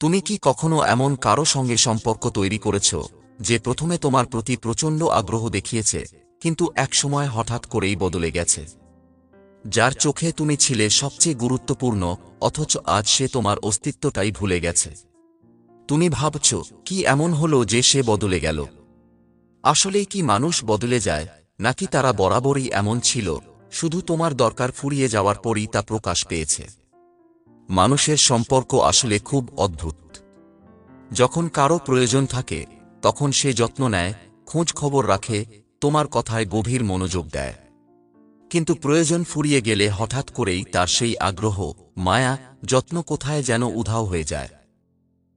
তুমি কি কখনো এমন কারও সঙ্গে সম্পর্ক তৈরি করেছ, যে প্রথমে তোমার প্রতি প্রচণ্ড আগ্রহ দেখিয়েছে, কিন্তু একসময় হঠাৎ করেই বদলে গেছে? যার চোখে তুমি ছিলে সবচেয়ে গুরুত্বপূর্ণ, অথচ আজ সে তোমার অস্তিত্বটাই ভুলে গেছে। তুমি ভাবছ, কি এমন হলো যে সে বদলে গেল? আসলেই কি মানুষ বদলে যায়, নাকি তারা বরাবরই এমন ছিল, শুধু তোমার দরকার ফুরিয়ে যাওয়ার পরই তা প্রকাশ পেয়েছে? মানুষের সম্পর্ক আসলে খুব অদ্ভুত। যখন কারও প্রয়োজন থাকে, তখন সে যত্ন নেয়, খোঁজ খবর রাখে, তোমার কথায় গভীর মনোযোগ দেয়। কিন্তু প্রয়োজন ফুরিয়ে গেলে হঠাৎ করেই তার সেই আগ্রহ, মায়া, যত্ন কোথায় যেন উধাও হয়ে যায়।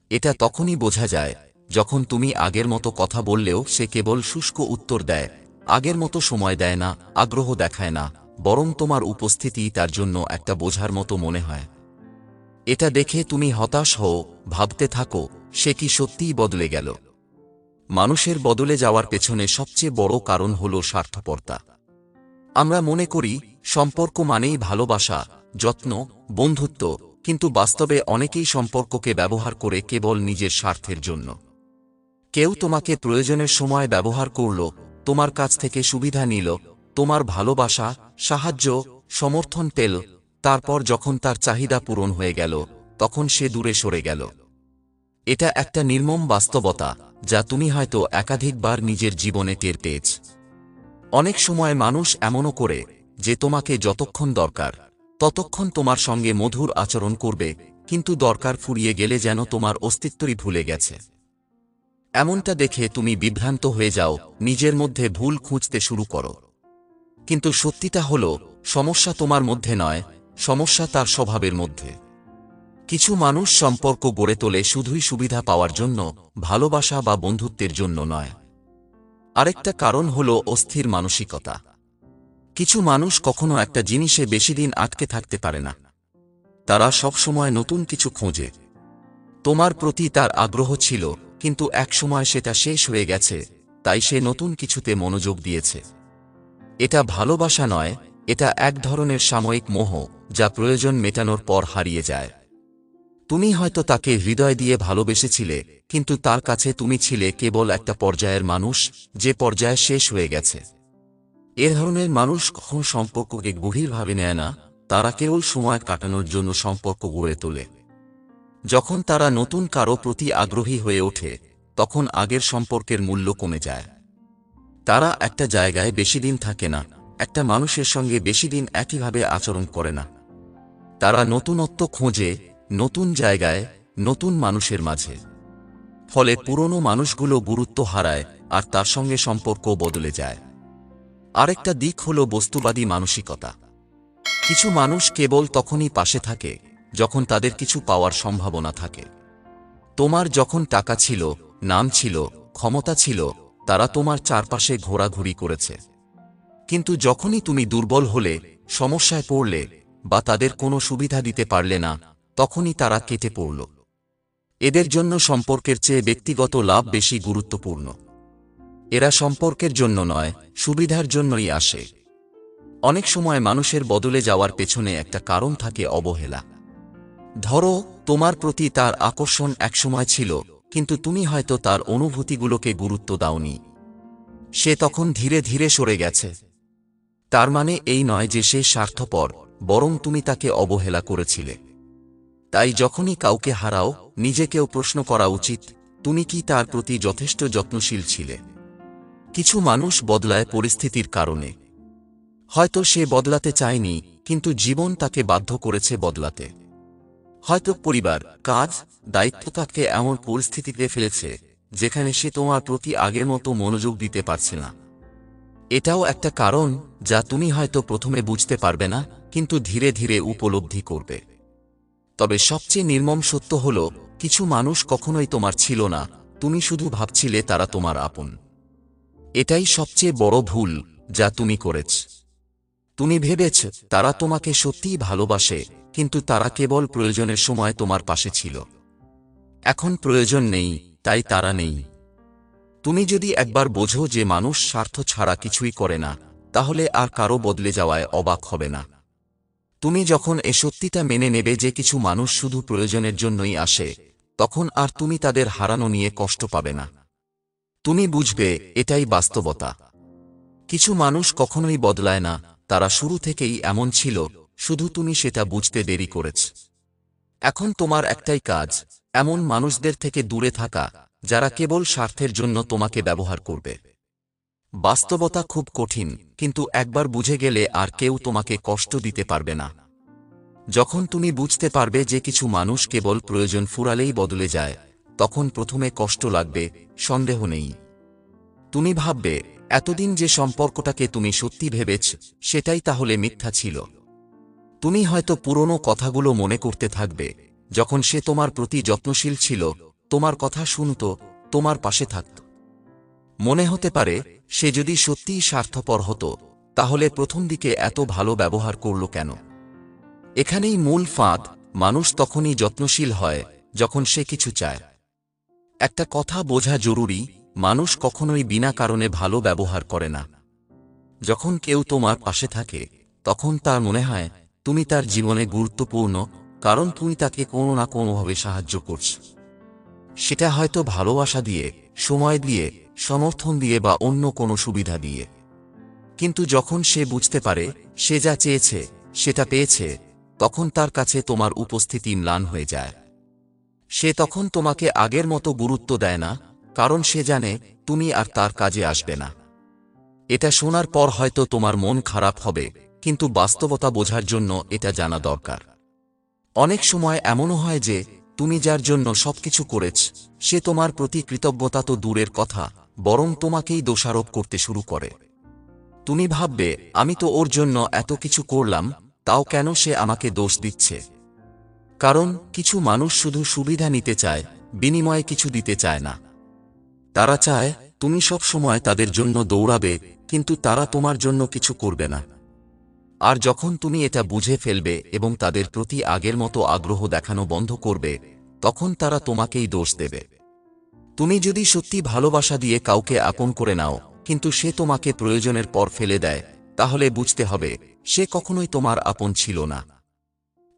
এটা তখনই বোঝা যায়, যখন তুমি আগের মতো কথা বললেও সে কেবল শুষ্ক উত্তর দেয়, আগের মতো সময় দেয় না, আগ্রহ দেখায় না, বরং তোমার উপস্থিতি তার জন্য একটা বোঝার মতো মনে হয়। এটা দেখে তুমি হতাশ হও, ভাবতে থাকো, সে কি সত্যিই বদলে গেল। মানুষের বদলে যাওয়ার পেছনে সবচেয়ে বড় কারণ হল স্বার্থপরতা। আমরা মনে করি, সম্পর্ক মানেই ভালোবাসা, যত্ন, বন্ধুত্ব, কিন্তু বাস্তবে অনেকেই সম্পর্ককে ব্যবহার করে কেবল নিজের স্বার্থের জন্য। কেউ তোমাকে প্রয়োজনের সময় ব্যবহার করল, তোমার কাছ থেকে সুবিধা নিল, তোমার ভালোবাসা, সাহায্য, সমর্থন পেল তারপর যখন তার চাহিদা পূরণ হয়ে গেল, তখন সে দূরে সরে গেল। এটা একটা নির্মম বাস্তবতা, যা তুমি হয়তো একাধিকবার নিজের জীবনে টের পেয়েছ। অনেক সময় মানুষ এমনও করে যে তোমাকে যতক্ষণ দরকার, ততক্ষণ তোমার সঙ্গে মধুর আচরণ করবে, কিন্তু দরকার ফুরিয়ে গেলে যেন তোমার অস্তিত্বই ভুলে গেছে। এমনটা দেখে তুমি বিভ্রান্ত হয়ে যাও, নিজের মধ্যে ভুল খুঁজতে শুরু করো। কিন্তু সত্যিটা হল, সমস্যা তোমার মধ্যে নয় সমস্যা তার স্বভাবের মধ্যে। কিছু মানুষ সম্পর্ক গড়ে তোলে শুধুই সুবিধা পাওয়ার জন্য, ভালোবাসা বা বন্ধুত্বের জন্য নয়। আরেকটা কারণ হল অস্থির মানসিকতা। কিছু মানুষ কখনো একটা জিনিসে বেশি দিন আটকে থাকতে পারে না। তারা সবসময় নতুন কিছু খোঁজে। তোমার প্রতি তার আগ্রহ ছিল, কিন্তু একসময় সেটা শেষ হয়ে গেছে, তাই সে নতুন কিছুতে মনোযোগ দিয়েছে। এটা ভালোবাসা নয়, এটা এক ধরনের সাময়িক মোহ। যা প্রয়োজন মেটানোর পর হারিয়ে যায়। তুমি হয়তো তাকে হৃদয় দিয়ে ভালোবেসেছিলে, কিন্তু তার কাছে তুমি ছিলে কেবল একটা পর্যায়ের মানুষ, যে পর্যায়ে শেষ হয়ে গেছে। এ ধরনের মানুষ কখনো সম্পর্ককে গভীরভাবে নেয় না, তারা কেবল সময় কাটানোর জন্য সম্পর্ক গড়ে তোলে। যখন তারা নতুন কারও প্রতি আগ্রহী হয়ে ওঠে, তখন আগের সম্পর্কের মূল্য কমে যায়। তারা একটা জায়গায় বেশি দিন থাকে না, একটা মানুষের সঙ্গে বেশি দিন একইভাবে আচরণ করে না। তারা নতুনত্ব খোঁজে, নতুন জায়গায়, নতুন মানুষের মাঝে। ফলে পুরনো মানুষগুলো গুরুত্ব হারায়, আর তার সঙ্গে সম্পর্ক বদলে যায়। আরেকটা দিক হল বস্তুবাদী মানসিকতা। কিছু মানুষ কেবল তখনই পাশে থাকে, যখন তাদের কিছু পাওয়ার সম্ভাবনা থাকে। তোমার যখন টাকা ছিল, নাম ছিল, ক্ষমতা ছিল, তারা তোমার চারপাশে ঘোরাঘুরি করেছে। কিন্তু যখনই তুমি দুর্বল হলে, সমস্যায় পড়লে বা তাদের কোনো সুবিধা দিতে পারলে না, তখনই তারা কেটে পড়ল। এদের জন্য সম্পর্কের চেয়ে ব্যক্তিগত লাভ বেশি গুরুত্বপূর্ণ। এরা সম্পর্কের জন্য নয়, সুবিধার জন্যই আসে। অনেক সময় মানুষের বদলে যাওয়ার পেছনে একটা কারণ থাকে অবহেলা। ধরো, তোমার প্রতি তার আকর্ষণ একসময় ছিল, কিন্তু তুমি হয়তো তার অনুভূতিগুলোকে গুরুত্ব দাওনি। সে তখন ধীরে ধীরে সরে গেছে। তার মানে এই নয় যে সে স্বার্থপর বরং তুমি তাকে অবহেলা করেছিলে। তাই যখনই কাউকে হারাও, নিজেকেও প্রশ্ন করা উচিত, তুমি কি তার প্রতি যথেষ্ট যত্নশীল ছিলে? কিছু মানুষ বদলায় পরিস্থিতির কারণে। হয়তো সে বদলাতে চায়নি, কিন্তু জীবন তাকে বাধ্য করেছে বদলাতে। হয়তো পরিবার, কাজ, দায়িত্ব তাকে এমন পরিস্থিতিতে ফেলেছে, যেখানে সে তোমার প্রতি আগের মতো মনোযোগ দিতে পারছে না। এটাও একটা কারণ যা তুমি হয়তো প্রথমে বুঝতে পারবে না কিন্তু ধীরে ধীরে উপলব্ধি করবে। তবে সবচেয়ে নির্মম সত্য হল, কিছু মানুষ কখনোই তোমার ছিল না, তুমি শুধু ভাবছিলে তারা তোমার আপন। এটাই সবচেয়ে বড় ভুল যা তুমি করেছ। তুমি ভেবেছ তারা তোমাকে সত্যিই ভালোবাসে, কিন্তু তারা কেবল প্রয়োজনের সময় তোমার পাশে ছিল। এখন প্রয়োজন নেই, তাই তারা নেই। তুমি যদি একবার বোঝো যে মানুষ স্বার্থ ছাড়া কিছুই করে না, তাহলে আর কারও বদলে যাওয়ায় অবাক হবে না। তুমি যখন এ সত্যিটা মেনে নেবে যে কিছু মানুষ শুধু প্রয়োজনের জন্যই আসে, তখন আর তুমি তাদের হারানো নিয়ে কষ্ট পাবে না। তুমি বুঝবে, এটাই বাস্তবতা। কিছু মানুষ কখনোই বদলায় না, তারা শুরু থেকেই এমন ছিল, শুধু তুমি সেটা বুঝতে দেরি করেছ। এখন তোমার একটাই কাজ, এমন মানুষদের থেকে দূরে থাকা, যারা কেবল স্বার্থের জন্য তোমাকে ব্যবহার করবে। বাস্তবতা খুব কঠিন, কিন্তু একবার বুঝে গেলে আর কেউ তোমাকে কষ্ট দিতে পারবে না। যখন তুমি বুঝতে পারবে যে কিছু মানুষ কেবল প্রয়োজন ফুরালেই বদলে যায়, তখন প্রথমে কষ্ট লাগবে, সন্দেহ নেই। তুমি ভাববে, এতদিন যে সম্পর্কটাকে তুমি সত্যি ভেবেছ, সেটাই তাহলে মিথ্যা ছিল। তুমি হয়তো পুরনো কথাগুলো মনে করতে থাকবে, যখন সে তোমার প্রতি যত্নশীল ছিল, তোমার কথা শুনত, তোমার পাশে থাকত। মনে হতে পারে, সে যদি সত্যিই স্বার্থপর হতো, তাহলে প্রথম দিকে এত ভালো ব্যবহার করল কেন? এখানেই মূল ফাঁদ, মানুষ তখনই যত্নশীল হয়, যখন সে কিছু চায়। একটা কথা বোঝা জরুরি, মানুষ কখনোই বিনা কারণে ভালো ব্যবহার করে না। যখন কেউ তোমার পাশে থাকে, তখন তার মনে হয়, তুমি তার জীবনে গুরুত্বপূর্ণ, কারণ তুমি তাকে কোনো না কোনোভাবে সাহায্য করছ। সেটা হয়তো ভালোবাসা দিয়ে, সময় দিয়ে সমর্থন দিয়ে বা অন্য কোনো সুবিধা দিয়ে। কিন্তু যখন সে বুঝতে পারে, সে যা চেয়েছে, সেটা পেয়েছে, তখন তার কাছে তোমার উপস্থিতি ম্লান হয়ে যায়। সে তখন তোমাকে আগের মতো গুরুত্ব দেয় না, কারণ সে জানে, তুমি আর তার কাজে আসবে না। এটা শোনার পর হয়তো তোমার মন খারাপ হবে, কিন্তু বাস্তবতা বোঝার জন্য এটা জানা দরকার। অনেক সময় এমনও হয় যে, তুমি যার জন্য সবকিছু করেছ, সে তোমার প্রতি কৃতজ্ঞতা তো দূরের কথা বরং তোমাকেই দোষারোপ করতে শুরু করে। তুমি ভাববে, আমি তো ওর জন্য এত কিছু করলাম, তাও কেন সে আমাকে দোষ দিচ্ছে? কারণ কিছু মানুষ শুধু সুবিধা নিতে চায়, বিনিময়ে কিছু দিতে চায় না। তারা চায়, তুমি সব সময় তাদের জন্য দৌড়াবে, কিন্তু তারা তোমার জন্য কিছু করবে না। আর যখন তুমি এটা বুঝে ফেলবে এবং তাদের প্রতি আগের মতো আগ্রহ দেখানো বন্ধ করবে, তখন তারা তোমাকেই দোষ দেবে। তুমি যদি সত্যি ভালোবাসা দিয়ে কাউকে আপন করে নাও, কিন্তু সে তোমাকে প্রয়োজনের পর ফেলে দেয়, তাহলে বুঝতে হবে, সে কখনোই তোমার আপন ছিল না।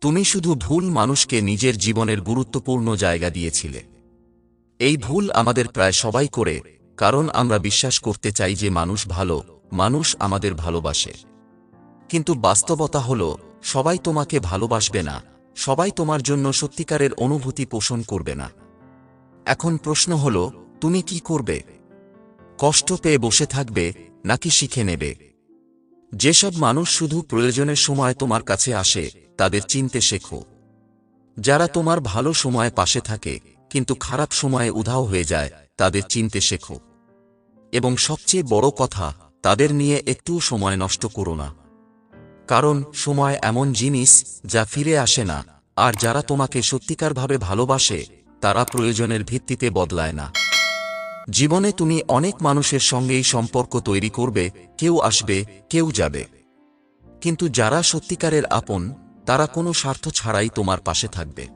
তুমি শুধু ভুল মানুষকে নিজের জীবনের গুরুত্বপূর্ণ জায়গা দিয়েছিলে। এই ভুল আমাদের প্রায় সবাই করে, কারণ আমরা বিশ্বাস করতে চাই যে মানুষ ভালো, মানুষ আমাদের ভালোবাসে। কিন্তু বাস্তবতা হল, সবাই তোমাকে ভালোবাসবে না, সবাই তোমার জন্য সত্যিকারের অনুভূতি পোষণ করবে না। এখন প্রশ্ন হল, তুমি কি করবে? কষ্ট পেয়ে বসে থাকবে নাকি শিখে নেবে? যেসব মানুষ শুধু প্রয়োজনের সময় তোমার কাছে আসে, তাদের চিনতে শেখো। যারা তোমার ভালো সময় পাশে থাকে, কিন্তু খারাপ সময়ে উধাও হয়ে যায়, তাদের চিনতে শেখো। এবং সবচেয়ে বড় কথা, তাদের নিয়ে একটু সময় নষ্ট করো না। কারণ সময় এমন জিনিস, যা ফিরে আসে না, আর যারা তোমাকে সত্যিকারভাবে ভালোবাসে তারা প্রয়োজনের ভিত্তিতে বদলায় না। জীবনে তুমি অনেক মানুষের সঙ্গেই সম্পর্ক তৈরি করবে, কেউ আসবে, কেউ যাবে। কিন্তু যারা সত্যিকারের আপন, তারা কোনো স্বার্থ ছাড়াই তোমার পাশে থাকবে।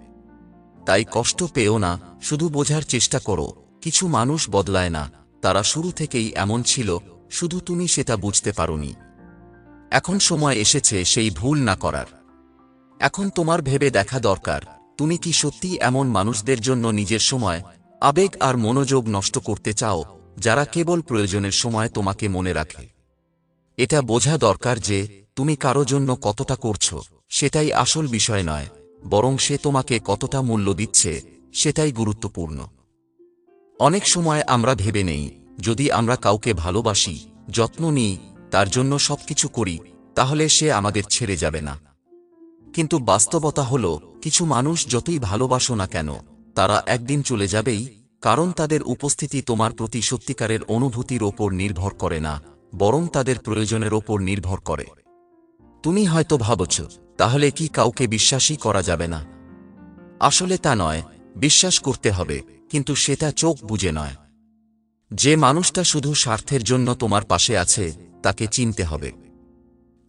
তাই কষ্ট পেও না, শুধু বোঝার চেষ্টা করো, কিছু মানুষ বদলায় না, তারা শুরু থেকেই এমন ছিল, শুধু তুমি সেটা বুঝতে পারোনি। এখন সময় এসেছে সেই ভুল না করার। এখন তোমার ভেবে দেখা দরকার তুমি কি সত্যি এমন মানুষদের জন্য নিজের সময়, আবেগ আর মনোযোগ নষ্ট করতে চাও, যারা কেবল প্রয়োজনের সময় তোমাকে মনে রাখে? এটা বোঝা দরকার যে, তুমি কারও জন্য কতটা করছ, সেটাই আসল বিষয় নয়, বরং সে তোমাকে কতটা মূল্য দিচ্ছে, সেটাই গুরুত্বপূর্ণ। অনেক সময় আমরা ভেবে নেই, যদি আমরা কাউকে ভালোবাসি, যত্ন নিই, তার জন্য সবকিছু করি, তাহলে সে আমাদের ছেড়ে যাবে না। কিন্তু বাস্তবতা হল, কিছু মানুষ যতই ভালোবাসো না কেন, তারা একদিন চলে যাবেই, কারণ তাদের উপস্থিতি তোমার প্রতি সত্যিকারের অনুভূতির ওপর নির্ভর করে না, বরং তাদের প্রয়োজনের ওপর নির্ভর করে। তুমি হয়তো ভাবছ, তাহলে কি কাউকে বিশ্বাসই করা যাবে না? আসলে তা নয়, বিশ্বাস করতে হবে, কিন্তু সেটা চোখ বুঝে নয়। যে মানুষটা শুধু স্বার্থের জন্য তোমার পাশে আছে, তাকে চিনতে হবে।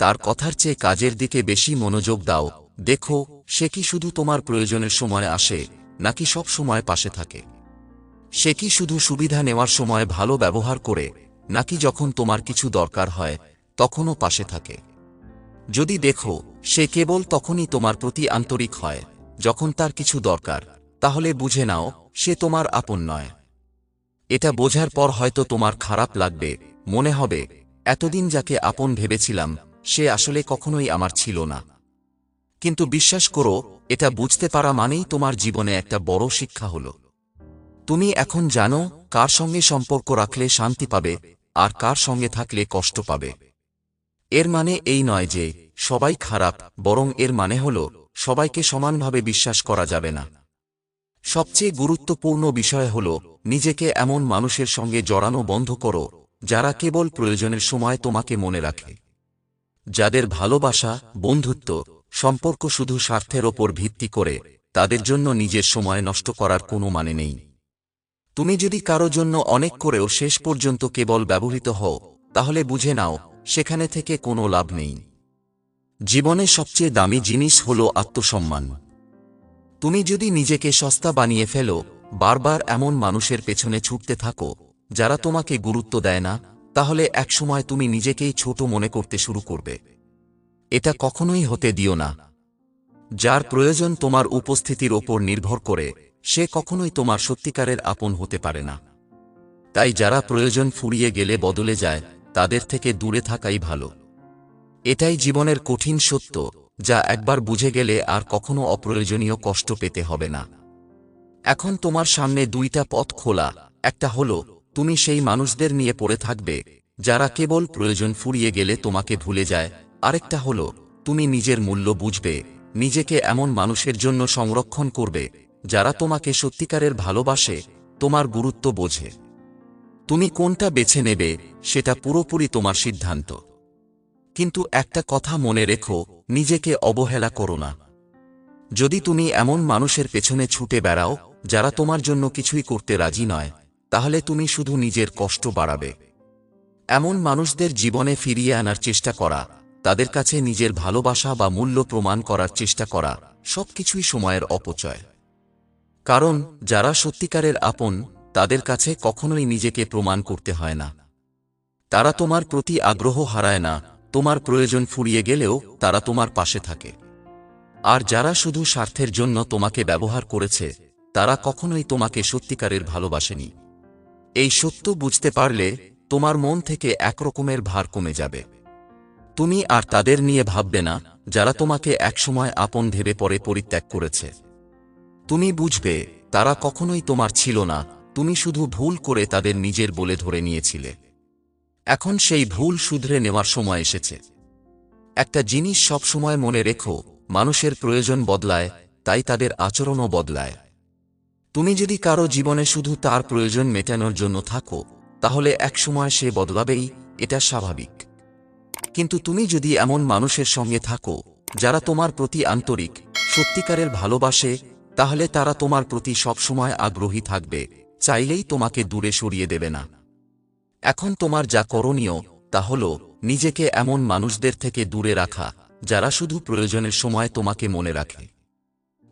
তার কথার চেয়ে কাজের দিকে বেশি মনোযোগ দাও। দেখো, সে কি শুধু তোমার প্রয়োজনের সময় আসে, নাকি সব সময় পাশে থাকে? সে কি শুধু সুবিধা নেওয়ার সময় ভালো ব্যবহার করে, নাকি যখন তোমার কিছু দরকার হয়, তখনও পাশে থাকে? যদি দেখো, সে কেবল তখনই তোমার প্রতি আন্তরিক হয়, যখন তার কিছু দরকার, তাহলে বুঝে নাও, সে তোমার আপন নয়। এটা বোঝার পর হয়তো তোমার খারাপ লাগবে, মনে হবে, এতদিন যাকে আপন ভেবেছিলাম সে আসলে কখনোই আমার ছিল না। কিন্তু বিশ্বাস করো, এটা বুঝতে পারা মানেই তোমার জীবনে একটা বড় শিক্ষা হলো। তুমি এখন জানো, কার সঙ্গে সম্পর্ক রাখলে শান্তি পাবে, আর কার সঙ্গে থাকলে কষ্ট পাবে। এর মানে এই নয় যে, সবাই খারাপ, বরং এর মানে হল, সবাইকে সমানভাবে বিশ্বাস করা যাবে না। সবচেয়ে গুরুত্বপূর্ণ বিষয় হল, নিজেকে এমন মানুষের সঙ্গে জড়ানো বন্ধ করো, যারা কেবল প্রয়োজনের সময় তোমাকে মনে রাখে। যাদের ভালোবাসা, বন্ধুত্ব, সম্পর্ক শুধু স্বার্থের ওপর ভিত্তি করে, তাদের জন্য নিজের সময় নষ্ট করার কোনো মানে নেই। তুমি যদি কারও জন্য অনেক করেও শেষ পর্যন্ত কেবল ব্যবহৃত হও, তাহলে বুঝে নাও, সেখানে থেকে কোনো লাভ নেই। জীবনে সবচেয়ে দামি জিনিস হল আত্মসম্মান। তুমি যদি নিজেকে সস্তা বানিয়ে ফেলো, বারবার এমন মানুষের পেছনে ছুটতে থাকো, যারা তোমাকে গুরুত্ব দেয় না তাহলে একসময় তুমি নিজেকেই ছোট মনে করতে শুরু করবে। এটা কখনোই হতে দিও না। যার প্রয়োজন তোমার উপস্থিতির ওপর নির্ভর করে, সে কখনোই তোমার সত্যিকারের আপন হতে পারে না। তাই যারা প্রয়োজন ফুরিয়ে গেলে বদলে যায়, তাদের থেকে দূরে থাকাই ভালো। এটাই জীবনের কঠিন সত্য, যা একবার বুঝে গেলে আর কখনো অপ্রয়োজনীয় কষ্ট পেতে হবে না। এখন তোমার সামনে দুইটা পথ খোলা, একটা হলো তুমি সেই মানুষদের নিয়ে পড়ে থাকবে, যারা কেবল প্রয়োজন ফুরিয়ে গেলে তোমাকে ভুলে যায়। আরেকটা হলো, তুমি নিজের মূল্য বুঝবে, নিজেকে এমন মানুষের জন্য সংরক্ষণ করবে, যারা তোমাকে সত্যিকারের ভালোবাসে, তোমার গুরুত্ব বোঝে। তুমি কোনটা বেছে নেবে, সেটা পুরোপুরি তোমার সিদ্ধান্ত। কিন্তু একটা কথা মনে রেখো, নিজেকে অবহেলা করো না। যদি তুমি এমন মানুষের পেছনে ছুটে বেড়াও, যারা তোমার জন্য কিছুই করতে রাজি নয় তাহলে তুমি শুধু নিজের কষ্ট বাড়াবে। এমন মানুষদের জীবনে ফিরিয়ে আনার চেষ্টা করা, তাদের কাছে নিজের ভালোবাসা বা মূল্য প্রমাণ করার চেষ্টা করা সবকিছুই সময়ের অপচয়। কারণ যারা সত্যিকারের আপন, তাদের কাছে কখনোই নিজেকে প্রমাণ করতে হয় না। তারা তোমার প্রতি আগ্রহ হারায় না, তোমার প্রয়োজন ফুরিয়ে গেলেও তারা তোমার পাশে থাকে। আর যারা শুধু স্বার্থের জন্য তোমাকে ব্যবহার করেছে, তারা কখনোই তোমাকে সত্যিকারের ভালোবাসেনি। এই সত্য বুঝতে পারলে তোমার মন থেকে একরকমের ভার কমে যাবে। তুমি আর তাদের নিয়ে ভাববে না, যারা তোমাকে একসময় আপন ভেবে পরে পরিত্যাগ করেছে। তুমি বুঝবে, তারা কখনোই তোমার ছিল না, তুমি শুধু ভুল করে তাদের নিজের বলে ধরে নিয়েছিলে। এখন সেই ভুল শুধরে নেওয়ার সময় এসেছে। একটা জিনিস সবসময় মনে রেখো, মানুষের প্রয়োজন বদলায়, তাই তাদের আচরণও বদলায়। তুমি যদি কারও জীবনে শুধু তার প্রয়োজন মেটানোর জন্য থাকো, তাহলে একসময় সে বদলাবেই, এটা স্বাভাবিক। কিন্তু তুমি যদি এমন মানুষের সঙ্গে থাকো, যারা তোমার প্রতি আন্তরিক, সত্যিকারের ভালোবাসে, তাহলে তারা তোমার প্রতি সবসময় আগ্রহী থাকবে, চাইলেই তোমাকে দূরে সরিয়ে দেবে না। এখন তোমার যা করণীয়, তা হল নিজেকে এমন মানুষদের থেকে দূরে রাখা, যারা শুধু প্রয়োজনের সময় তোমাকে মনে রাখে।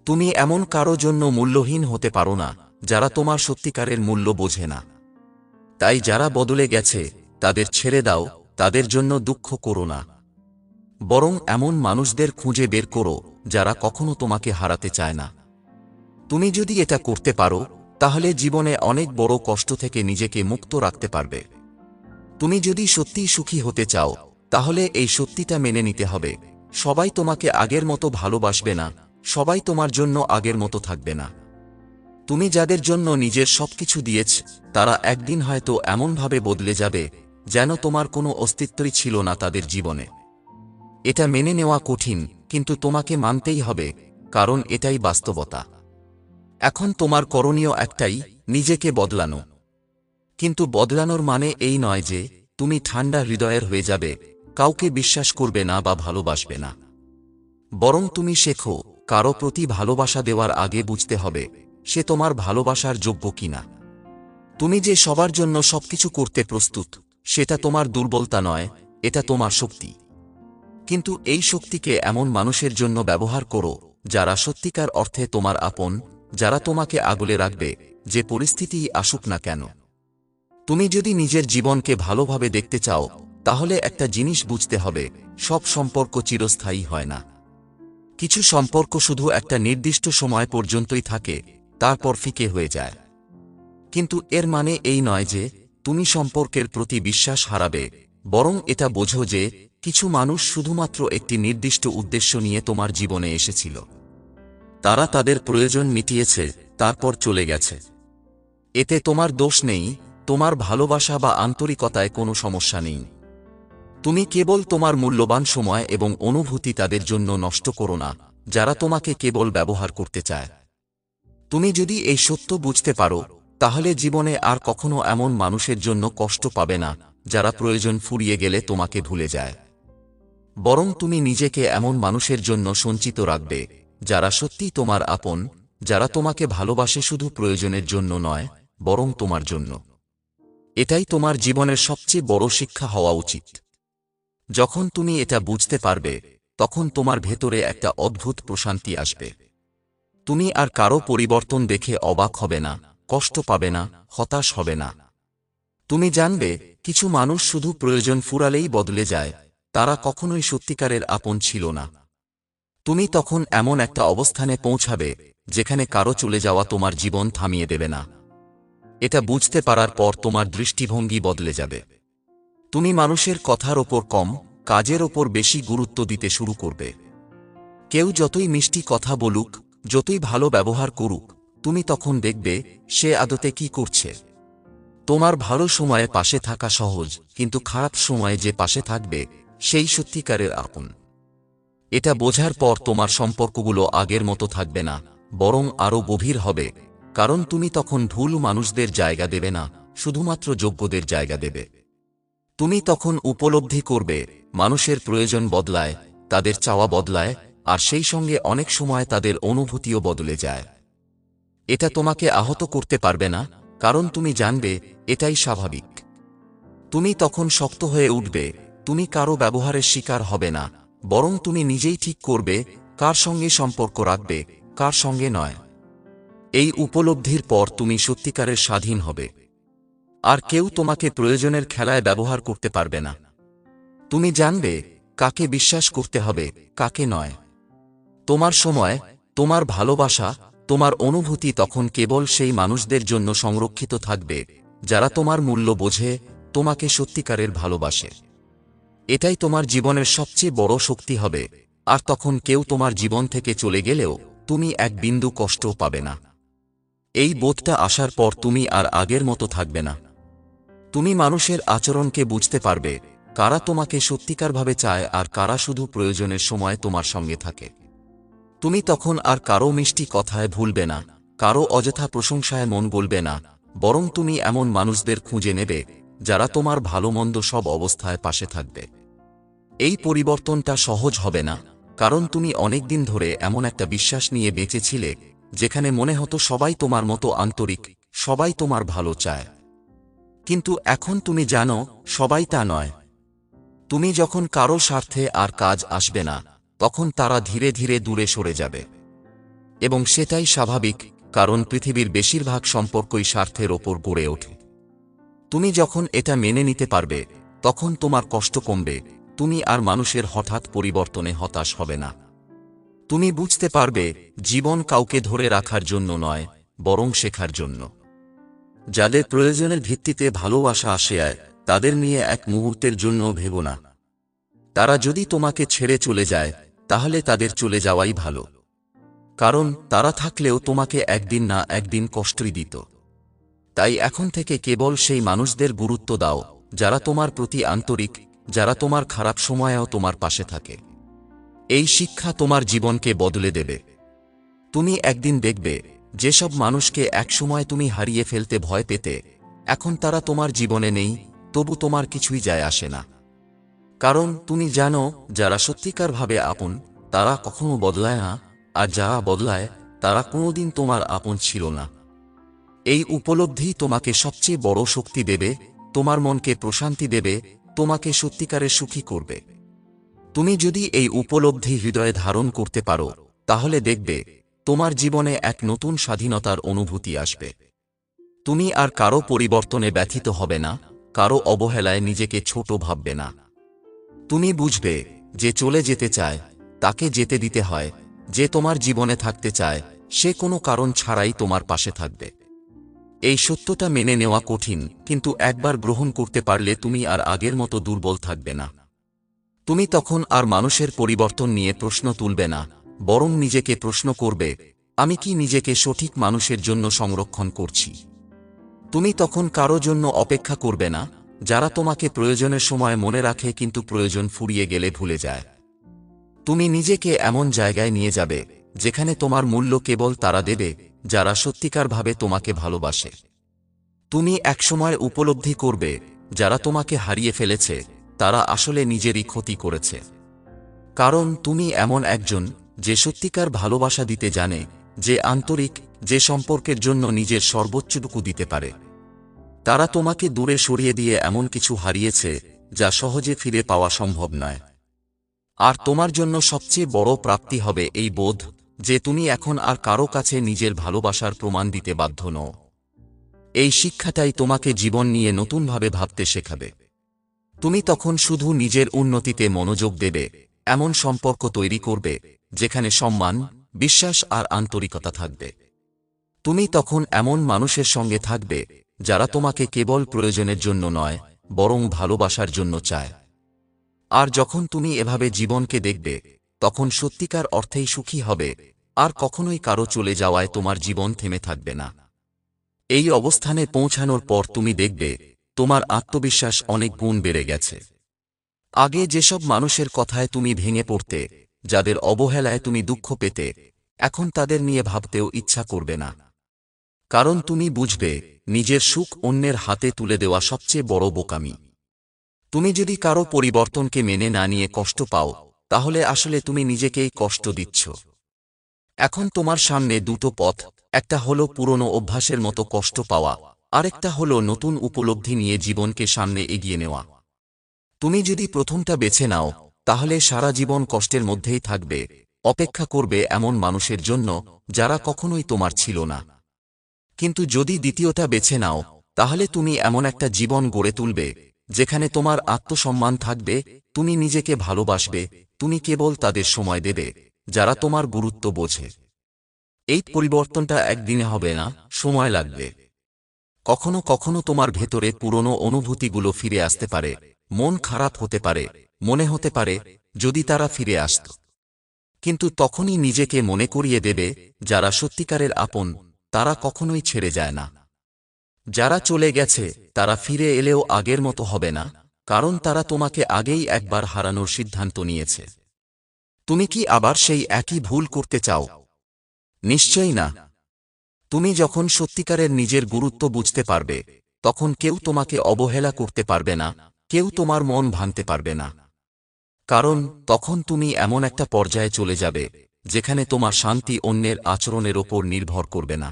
তুমি এমন কারও জন্য মূল্যহীন হতে পারো না, যারা তোমার সত্যিকারের মূল্য বোঝে না। তাই যারা বদলে গেছে, তাদের ছেড়ে দাও, তাদের জন্য দুঃখ করো না। বরং এমন মানুষদের খুঁজে বের করো, যারা কখনো তোমাকে হারাতে চায় না। তুমি যদি এটা করতে পারো, তাহলে জীবনে অনেক বড় কষ্ট থেকে নিজেকে মুক্ত রাখতে পারবে। তুমি যদি সত্যিই সুখী হতে চাও, তাহলে এই সত্যিটা মেনে নিতে হবে। সবাই তোমাকে আগের মতো ভালোবাসবে না সবাই তোমার জন্য আগের মতো থাকবে না। তুমি যাদের জন্য নিজের সবকিছু দিয়েছ, তারা একদিন হয়তো এমনভাবে বদলে যাবে, যেন তোমার কোনো অস্তিত্বই ছিল না তাদের জীবনে। এটা মেনে নেওয়া কঠিন, কিন্তু তোমাকে মানতেই হবে, কারণ এটাই বাস্তবতা। এখন তোমার করণীয় একটাই, নিজেকে বদলানো। কিন্তু বদলানোর মানে এই নয় যে, তুমি ঠান্ডা হৃদয়ের হয়ে যাবে, কাউকে বিশ্বাস করবে না বা ভালোবাসবে না। বরং তুমি শেখো কারও প্রতি ভালোবাসা দেওয়ার আগে বুঝতে হবে, সে তোমার ভালোবাসার যোগ্য কিনা। তুমি যে সবার জন্য সবকিছু করতে প্রস্তুত, সেটা তোমার দুর্বলতা নয়, এটা তোমার শক্তি। কিন্তু এই শক্তিকে এমন মানুষের জন্য ব্যবহার করো, যারা সত্যিকার অর্থে তোমার আপন, যারা তোমাকে আগলে রাখবে, যে পরিস্থিতিই আসুক না কেন। তুমি যদি নিজের জীবনকে ভালোভাবে দেখতে চাও, তাহলে একটা জিনিস বুঝতে হবে, সব সম্পর্ক চিরস্থায়ী হয় না। কিছু সম্পর্ক শুধু একটা নির্দিষ্ট সময় পর্যন্তই থাকে, তারপর ফিকে হয়ে যায়। কিন্তু এর মানে এই নয় যে তুমি সম্পর্কের প্রতি বিশ্বাস হারাবে, বরং এটা বোঝো যে কিছু মানুষ শুধুমাত্র একটি নির্দিষ্ট উদ্দেশ্য নিয়ে তোমার জীবনে এসেছিল। তারা তাদের প্রয়োজন মিটিয়েছে, তারপর চলে গেছে। এতে তোমার দোষ নেই, তোমার ভালোবাসা বা আন্তরিকতায় কোনো সমস্যা নেই। তুমি কেবল তোমার মূল্যবান সময় এবং অনুভূতি তাদের জন্য নষ্ট করো না, যারা তোমাকে কেবল ব্যবহার করতে চায়। তুমি যদি এই সত্য বুঝতে পারো, তাহলে জীবনে আর কখনো এমন মানুষের জন্য কষ্ট পাবে না, যারা প্রয়োজন ফুরিয়ে গেলে তোমাকে ভুলে যায়। বরং তুমি নিজেকে এমন মানুষের জন্য সঞ্চিত রাখবে, যারা সত্যি তোমার আপন, যারা তোমাকে ভালোবাসে শুধু প্রয়োজনের জন্য নয়, বরং তোমার জন্য। এটাই তোমার জীবনের সবচেয়ে বড় শিক্ষা হওয়া উচিত। যখন তুমি এটা বুঝতে পারবে, তখন তোমার ভেতরে একটা অদ্ভুত প্রশান্তি আসবে। তুমি আর কারও পরিবর্তন দেখে অবাক হবে না, কষ্ট পাবে না, হতাশ হবে না। তুমি জানবে, কিছু মানুষ শুধু প্রয়োজন ফুরালেই বদলে যায়, তারা কখনোই সত্যিকারের আপন ছিল না। তুমি তখন এমন একটা অবস্থানে পৌঁছাবে, যেখানে কারও চলে যাওয়া তোমার জীবন থামিয়ে দেবে না। এটা বুঝতে পারার পর তোমার দৃষ্টিভঙ্গি বদলে যাবে। তুমি মানুষের কথার ওপর কম, কাজের ওপর বেশি গুরুত্ব দিতে শুরু করবে। কেউ যতই মিষ্টি কথা বলুক, যতই ভালো ব্যবহার করুক, তুমি তখন দেখবে সে আদতে কি করছে। তোমার ভালো সময়ে পাশে থাকা সহজ, কিন্তু খারাপ সময়ে যে পাশে থাকবে, সেই সত্যিকারের আপন। এটা বোঝার পর তোমার সম্পর্কগুলো আগের মতো থাকবে না, বরং আরও গভীর হবে, কারণ তুমি তখন ভুল মানুষদের জায়গা দেবে না, শুধুমাত্র যোগ্যদের জায়গা দেবে। তুমি তখন উপলব্ধি করবে, মানুষের প্রয়োজন বদলায়, তাদের চাওয়া বদলায়, আর সেই সঙ্গে অনেক সময় তাদের অনুভূতিও বদলে যায়। এটা তোমাকে আহত করতে পারবে না, কারণ তুমি জানবে, এটাই স্বাভাবিক। তুমি তখন শক্ত হয়ে উঠবে, তুমি কারও ব্যবহারের শিকার হবে না, বরং তুমি নিজেই ঠিক করবে, কার সঙ্গে সম্পর্ক রাখবে, কার সঙ্গে নয়। এই উপলব্ধির পর তুমি সত্যিকারের স্বাধীন হবে। আর কেউ তোমাকে প্রয়োজনের খেলায় ব্যবহার করতে পারবে না। তুমি জানবে কাকে বিশ্বাস করতে হবে, কাকে নয়। তোমার সময়, তোমার ভালোবাসা, তোমার অনুভূতি তখন কেবল সেই মানুষদের জন্য সংরক্ষিত থাকবে, যারা তোমার মূল্য বোঝে, তোমাকে সত্যিকারের ভালোবাসে। এটাই তোমার জীবনের সবচেয়ে বড় শক্তি হবে, আর তখন কেউ তোমার জীবন থেকে চলে গেলেও তুমি এক বিন্দু কষ্টও পাবে না। এই বোধটা আসার পর তুমি আর আগের মতো থাকবে না। তুমি মানুষের আচরণকে বুঝতে পারবে, কারা তোমাকে সত্যিকারভাবে চায় আর কারা শুধু প্রয়োজনের সময় তোমার সঙ্গে থাকে। তুমি তখন আর কারও মিষ্টি কথায় ভুলবে না, কারও অযথা প্রশংসায় মন গলবে না, বরং তুমি এমন মানুষদের খুঁজে নেবে, যারা তোমার ভালো মন্দ সব অবস্থায় পাশে থাকবে। এই পরিবর্তনটা সহজ হবে না, কারণ তুমি অনেকদিন ধরে এমন একটা বিশ্বাস নিয়ে বেঁচেছিলে যেখানে মনে হতো সবাই তোমার মতো আন্তরিক, সবাই তোমার ভালো চায়। কিন্তু এখন তুমি জানো, সবাই তা নয়। তুমি যখন কারও স্বার্থে আর কাজ আসবে না, তখন তারা ধীরে ধীরে দূরে সরে যাবে। এবং সেটাই স্বাভাবিক, কারণ পৃথিবীর বেশিরভাগ সম্পর্কই স্বার্থের ওপর গড়ে ওঠে। তুমি যখন এটা মেনে নিতে পারবে, তখন তোমার কষ্ট কমবে, তুমি আর মানুষের হঠাৎ পরিবর্তনে হতাশ হবে না। তুমি বুঝতে পারবে, জীবন কাউকে ধরে রাখার জন্য নয়, বরং শেখার জন্য। যাদের প্রয়োজনের ভিত্তিতে ভালোবাসা আসে আয়, তাদের নিয়ে এক মুহূর্তের জন্য ভেব না। তারা যদি তোমাকে ছেড়ে চলে যায়, তাহলে তাদের চলে যাওয়াই ভালো। কারণ তারা থাকলেও তোমাকে একদিন না একদিন কষ্টই দিত। তাই এখন থেকে কেবল সেই মানুষদের গুরুত্ব দাও, যারা তোমার প্রতি আন্তরিক, যারা তোমার খারাপ সময়েও তোমার পাশে থাকে। এই শিক্ষা তোমার জীবনকে বদলে দেবে। তুমি একদিন দেখবে যেসব মানুষকে একসময় তুমি হারিয়ে ফেলতে ভয় পেতে, এখন তারা তোমার জীবনে নেই, তবু তোমার কিছুই যায় আসে না। কারণ তুমি জানো, যারা সত্যিকারভাবে আপন, তারা কখনো বদলায় না, আর যারা বদলায়, তারা কোনোদিন তোমার আপন ছিল না। এই উপলব্ধি তোমাকে সবচেয়ে বড় শক্তি দেবে, তোমার মনকে প্রশান্তি দেবে, তোমাকে সত্যিকারের সুখী করবে। তুমি যদি এই উপলব্ধি হৃদয়ে ধারণ করতে পারো, তাহলে দেখবে তোমার জীবনে এক নতুন স্বাধীনতার অনুভূতি আসবে। তুমি আর কারও পরিবর্তনে ব্যথিত হবে না, কারও অবহেলায় নিজেকে ছোট ভাববে না। তুমি বুঝবে, যে চলে যেতে চায়, তাকে যেতে দিতে হয়, যে তোমার জীবনে থাকতে চায়, সে কোনো কারণ ছাড়াই তোমার পাশে থাকবে। এই সত্যটা মেনে নেওয়া কঠিন, কিন্তু একবার গ্রহণ করতে পারলে তুমি আর আগের মতো দুর্বল থাকবে না। তুমি তখন আর মানুষের পরিবর্তন নিয়ে প্রশ্ন তুলবে না বরং নিজেকে প্রশ্ন করবে, আমি কি নিজেকে সঠিক মানুষের জন্য সংরক্ষণ করছি? তুমি তখন কারও জন্য অপেক্ষা করবে না, যারা তোমাকে প্রয়োজনের সময় মনে রাখে কিন্তু প্রয়োজন ফুরিয়ে গেলে ভুলে যায়। তুমি নিজেকে এমন জায়গায় নিয়ে যাবে, যেখানে তোমার মূল্য কেবল তারা দেবে, যারা সত্যিকারভাবে তোমাকে ভালোবাসে। তুমি একসময় উপলব্ধি করবে, যারা তোমাকে হারিয়ে ফেলেছে, তারা আসলে নিজেরই ক্ষতি করেছে। কারণ তুমি এমন একজন যে সত্যিকার ভালোবাসা দিতে জানে, যে আন্তরিক, যে সম্পর্কের জন্য নিজের সর্বোচ্চটুকু দিতে পারে। তারা তোমাকে দূরে সরিয়ে দিয়ে এমন কিছু হারিয়েছে, যা সহজে ফিরে পাওয়া সম্ভব নয়। আর তোমার জন্য সবচেয়ে বড় প্রাপ্তি হবে এই বোধ, যে তুমি এখন আর কারও কাছে নিজের ভালোবাসার প্রমাণ দিতে বাধ্য নও। এই শিক্ষাটাই তোমাকে জীবন নিয়ে নতুনভাবে ভাবতে শেখাবে। তুমি তখন শুধু নিজের উন্নতিতে মনোযোগ দেবে এমন সম্পর্ক তৈরি করবে, যেখানে সম্মান, বিশ্বাস আর আন্তরিকতা থাকবে। তুমি তখন এমন মানুষের সঙ্গে থাকবে, যারা তোমাকে কেবল প্রয়োজনের জন্য নয়, বরং ভালোবাসার জন্য চায়। আর যখন তুমি এভাবে জীবনকে দেখবে, তখন সত্যিকার অর্থেই সুখী হবে, আর কখনোই কারও চলে যাওয়ায় তোমার জীবন থেমে থাকবে না। এই অবস্থানে পৌঁছানোর পর তুমি দেখবে, তোমার আত্মবিশ্বাস অনেক গুণ বেড়ে গেছে। আগে যেসব মানুষের কথায় তুমি ভেঙে পড়তে, যাদের অবহেলায় তুমি দুঃখ পেতে, এখন তাদের নিয়ে ভাবতেও ইচ্ছা করবে না। কারণ তুমি বুঝবে, নিজের সুখ অন্যের হাতে তুলে দেওয়া সবচেয়ে বড় বোকামি। তুমি যদি কারও পরিবর্তনকে মেনে না নিয়ে কষ্ট পাও, তাহলে আসলে তুমি নিজেকেই কষ্ট দিচ্ছ। এখন তোমার সামনে দুটো পথ, একটা হলো পুরনো অভ্যাসের মতো কষ্ট পাওয়া, আরেকটা হলো নতুন উপলব্ধি নিয়ে জীবনকে সামনে এগিয়ে নেওয়া। তুমি যদি প্রথমটা বেছে নাও, তাহলে সারা জীবন কষ্টের মধ্যেই থাকবে, অপেক্ষা করবে এমন মানুষের জন্য যারা কখনোই তোমার ছিল না। কিন্তু যদি দ্বিতীয়টা বেছে নাও, তাহলে তুমি এমন একটা জীবন গড়ে তুলবে, যেখানে তোমার আত্মসম্মান থাকবে, তুমি নিজেকে ভালোবাসবে, তুমি কেবল তাদের সময় দেবে, যারা তোমার গুরুত্ব বোঝে। এই পরিবর্তনটা একদিনে হবে না, সময় লাগবে। কখনো কখনো তোমার ভেতরে পুরনো অনুভূতিগুলো ফিরে আসতে পারে মন খারাপ হতে পারে, মনে হতে পারে, যদি তারা ফিরে আসত। কিন্তু তখনই নিজেকে মনে করিয়ে দেবে, যারা সত্যিকারের আপন, তারা কখনোই ছেড়ে যায় না। যারা চলে গেছে, তারা ফিরে এলেও আগের মতো হবে না, কারণ তারা তোমাকে আগেই একবার হারানোর সিদ্ধান্ত নিয়েছে। তুমি কি আবার সেই একই ভুল করতে চাও? নিশ্চয়ই না। তুমি যখন সত্যিকারের নিজের গুরুত্ব বুঝতে পারবে, তখন কেউ তোমাকে অবহেলা করতে পারবে না কেউ তোমার মন ভাঙতে পারবে না। কারণ তখন তুমি এমন একটা পর্যায়ে চলে যাবে, যেখানে তোমার শান্তি অন্যের আচরণের ওপর নির্ভর করবে না।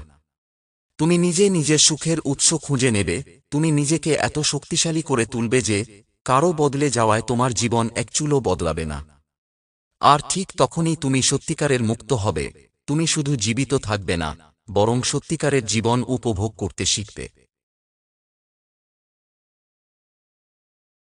তুমি নিজে নিজের সুখের উৎস খুঁজে নেবে, তুমি নিজেকে এত শক্তিশালী করে তুলবে যে কারও বদলে যাওয়ায় তোমার জীবন এক চুলো বদলাবে না। আর ঠিক তখনই তুমি সত্যিকারের মুক্ত হবে, তুমি শুধু জীবিত থাকবে না, বরং সত্যিকারের জীবন উপভোগ করতে শিখবে।